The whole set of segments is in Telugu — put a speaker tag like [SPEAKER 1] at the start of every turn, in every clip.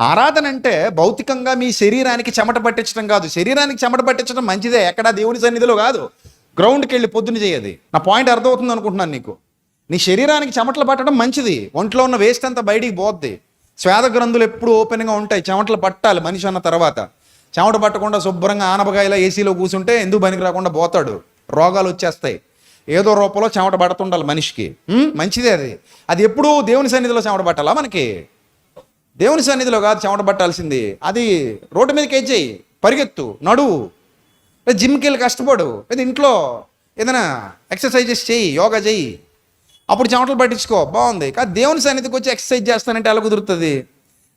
[SPEAKER 1] ఆరాధన అంటే భౌతికంగా మీ శరీరానికి చెమట పట్టించడం కాదు. శరీరానికి చెమట పట్టించడం మంచిదే. ఎక్కడ దేవుని సన్నిధిలో కాదు. గ్రౌండ్కి వెళ్ళి పొద్దున చేయది. నా పాయింట్ అర్థమవుతుంది అనుకుంటున్నాను నీకు. నీ శరీరానికి చెమటలు పట్టడం మంచిది. ఒంట్లో ఉన్న వేస్ట్ అంతా బయటికి పోద్ది. శ్వేత గ్రంథులు ఎప్పుడు ఓపెన్గా ఉంటాయి. చెమటలు పట్టాలి మనిషి అన్న తర్వాత. చెమట పట్టకుండా శుభ్రంగా ఆనపకాయలా ఏసీలో కూర్చుంటే ఎందుకు పనికి రాకుండా పోతాడు? రోగాలు వచ్చేస్తాయి. ఏదో రూపంలో చెమట పడుతుండాలి మనిషికి. మంచిదే అది. అది ఎప్పుడూ దేవుని సన్నిధిలో చెమట పట్టాలా మనకి? దేవుని సన్నిధిలో కాదు చెమట పట్టాల్సింది. అది రోడ్డు మీదకి వేచేయి పరిగెత్తు నడువు లేదా జిమ్కి వెళ్ళి కష్టపడు. లేదా ఇంట్లో ఏదైనా ఎక్సర్సైజెస్ చెయ్యి యోగా చెయ్యి అప్పుడు చెమటలు పట్టించుకో బాగుంది. కానీ దేవుని సన్నిధికి వచ్చి ఎక్సర్సైజ్ చేస్తానంటే ఎలా కుదురుతుంది?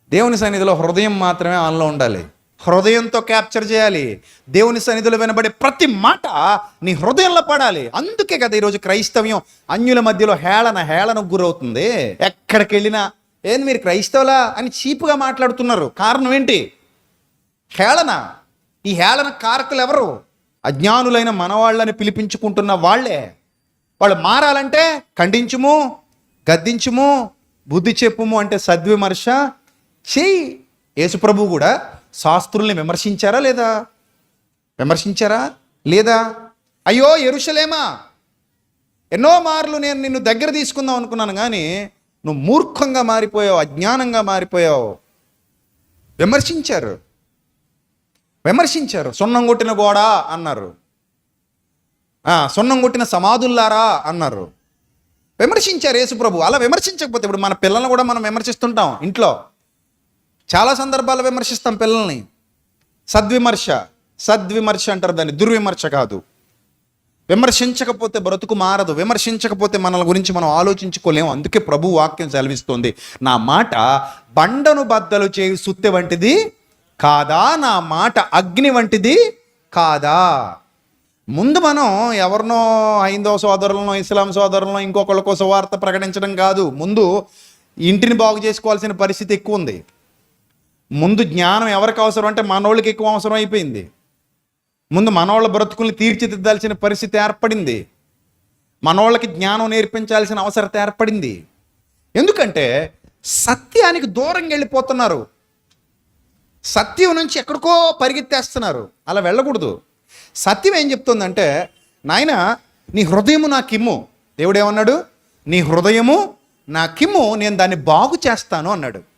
[SPEAKER 1] దేవుని సన్నిధిలో హృదయం మాత్రమే ఆన్లో ఉండాలి. హృదయంతో క్యాప్చర్ చేయాలి. దేవుని సన్నిధిలో వినబడే ప్రతి మాట నీ హృదయంలో పడాలి. అందుకే కదా ఈరోజు క్రైస్తవ్యం అన్యుల మధ్యలో హేళన హేళనకు గురవుతుంది. ఎక్కడికి వెళ్ళినా ఏంది మీరు క్రైస్తవులా అని చీపుగా మాట్లాడుతున్నారు? కారణం ఏంటి? హేళన. ఈ హేళన కారకులు ఎవరు అజ్ఞానులైన మనవాళ్ళని పిలిపించుకుంటున్న వాళ్ళే. వాళ్ళు మారాలంటే ఖండించుము గద్దించుము బుద్ధి చెప్పుము అంటే సద్విమర్శ చెయ్యి యేసుప్రభు కూడా శాస్త్రుల్ని విమర్శించారా లేదా? విమర్శించారా లేదా? అయ్యో ఎరుషలేమా? ఎన్నో మార్లు నేను నిన్ను దగ్గర తీసుకుందాం అనుకున్నాను కానీ నువ్వు మూర్ఖంగా మారిపోయావు అజ్ఞానంగా మారిపోయావు. విమర్శించారు. విమర్శించారు. సున్నం కొట్టిన గోడ అన్నారు. సున్నం కొట్టిన సమాధుల్లారా అన్నారు. విమర్శించారు యేసుప్రభు అలా విమర్శించకపోతే ఇప్పుడు మన పిల్లల్ని కూడా మనం విమర్శిస్తుంటాం ఇంట్లో. చాలా సందర్భాల్లో విమర్శిస్తాం పిల్లల్ని. సద్విమర్శ. సద్విమర్శ అంటారు దాన్ని. దుర్విమర్శ కాదు. విమర్శించకపోతే బ్రతుకు మారదు విమర్శించకపోతే మనల గురించి మనం ఆలోచించుకోలేము. అందుకే ప్రభు వాక్యం సెలవిస్తుంది. నా మాట బండను బద్దలు చేయు సుత్తె వంటిది కాదా? నా మాట అగ్ని వంటిది కాదా? ముందు మనం ఎవరినో హైందవ సోదరులను ఇస్లాం సోదరులను ఇంకొకళ్ళకో సువార్త ప్రకటించడం కాదు. ముందు ఇంటిని బాగు చేసుకోవాల్సిన పరిస్థితి ఎక్కువ ఉంది. ముందు జ్ఞానం ఎవరికి అవసరం అంటే మనోళ్ళకి ఎక్కువ అవసరం అయిపోయింది. ముందు మనోళ్ళ బ్రతుకుల్ని తీర్చిదిద్దాల్సిన పరిస్థితి ఏర్పడింది. మనోళ్ళకి జ్ఞానం నేర్పించాల్సిన అవసరత ఏర్పడింది. ఎందుకంటే సత్యానికి దూరంగా వెళ్ళిపోతున్నారు. సత్యం నుంచి ఎక్కడికో పరిగెత్తేస్తున్నారు. అలా వెళ్ళకూడదు. సత్యం ఏం చెప్తుందంటే నాయన నీ హృదయము నా కిమ్ము. దేవుడేమన్నాడు? నీ హృదయము నా కిమ్ము నేను దాన్ని బాగు చేస్తాను అన్నాడు.